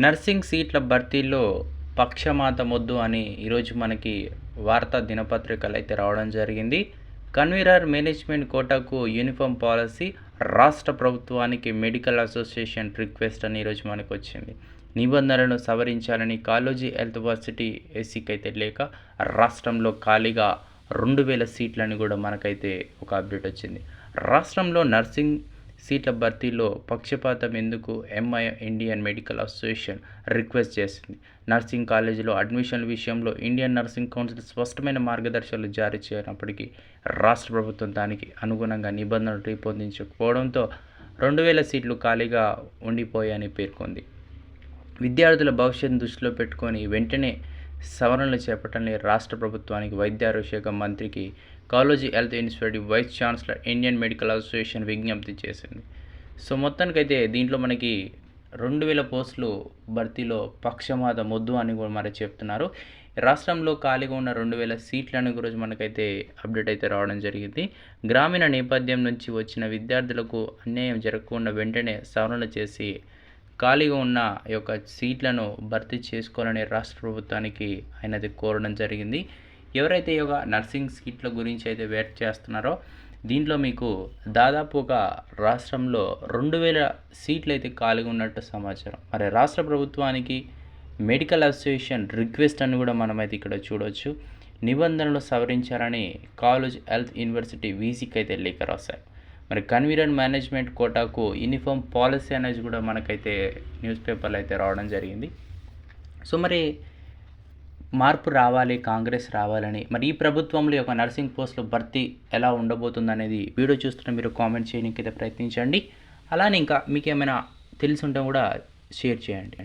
Nursing సీట్ల భర్తీలో పక్షమాత మొద్దు అని ఈరోజు మనకి వార్తా దినపత్రికలు అయితే రావడం జరిగింది. కన్వీనర్ మేనేజ్మెంట్ కోటాకు యూనిఫామ్ పాలసీ రాష్ట్ర ప్రభుత్వానికి మెడికల్ అసోసియేషన్ రిక్వెస్ట్ అని ఈరోజు మనకు వచ్చింది. నిబంధనలను సవరించాలని కాలేజీ హెల్త్ వర్సిటీ ఎస్సీకి అయితే లేక రాష్ట్రంలో ఖాళీగా రెండు వేల సీట్లని కూడా మనకైతే ఒక అప్డేట్ వచ్చింది. రాష్ట్రంలో నర్సింగ్ సీట్ల భర్తీలో పక్షపాతం ఎందుకు MI Indian medical association request చేసింది? నర్సింగ్ కాలేజీలో అడ్మిషన్ల విషయంలో ఇండియన్ నర్సింగ్ కౌన్సిల్ స్పష్టమైన మార్గదర్శకాలు జారీ చేయనప్పటికీ రాష్ట్ర ప్రభుత్వం దానికి అనుగుణంగా నిబంధనలు రూపొందించకపోవడంతో రెండు వేల సీట్లు ఖాళీగా ఉండిపోయాయని పేర్కొంది. విద్యార్థుల భవిష్యత్తు దృష్టిలో పెట్టుకొని వెంటనే సవరణలు చేపట్టని రాష్ట్ర ప్రభుత్వానికి వైద్య శాఖ మంత్రికి college health institute vice chancellor Indian medical association విజ్ఞప్తి చేసింది. సో మొత్తానికైతే దీంట్లో మనకి రెండు వేల పోస్టులు భర్తీలో పక్షమాత మొద్దు అని కూడా మరి చెప్తున్నారు. రాష్ట్రంలో ఖాళీగా ఉన్న రెండు వేల సీట్లను గురించి మనకైతే అప్డేట్ అయితే రావడం జరిగింది. గ్రామీణ నేపథ్యం నుంచి వచ్చిన విద్యార్థులకు అన్యాయం జరగకుండా వెంటనే సవరణ చేసి ఖాళీగా ఉన్న యొక్క సీట్లను భర్తీ చేసుకోవాలని రాష్ట్ర ప్రభుత్వానికి ఆయనది కోరడం జరిగింది. ఎవరైతే యొక్క నర్సింగ్ సీట్ల గురించి అయితే వెయిట్ చేస్తున్నారో దీంట్లో మీకు దాదాపుగా రాష్ట్రంలో రెండు వేల సీట్లు అయితే ఖాళీగా ఉన్నట్టు సమాచారం. మరి రాష్ట్ర ప్రభుత్వానికి మెడికల్ అసోసియేషన్ రిక్వెస్ట్ అని కూడా మనమైతే ఇక్కడ చూడవచ్చు నిబంధనలు సవరించారని కాలేజ్ హెల్త్ యూనివర్సిటీ వీసీకి అయితే లేఖ రాశారు. మరి కన్వీనర్ మేనేజ్మెంట్ కోటాకు యూనిఫామ్ పాలసీ అనేది కూడా మనకైతే న్యూస్ పేపర్లు అయితే రావడం జరిగింది. సో మరి మార్పు రావాలి కాంగ్రెస్ రావాలని మరి ఈ ప్రభుత్వంలో ఒక నర్సింగ్ పోస్టులు భర్తీ ఎలా ఉండబోతుంది అనేది వీడియో చూస్తున్న మీరు కామెంట్ చేయడానికి అయితే ప్రయత్నించండి. అలానే ఇంకా మీకు ఏమైనా తెలిసి ఉంటే కూడా షేర్ చేయండి.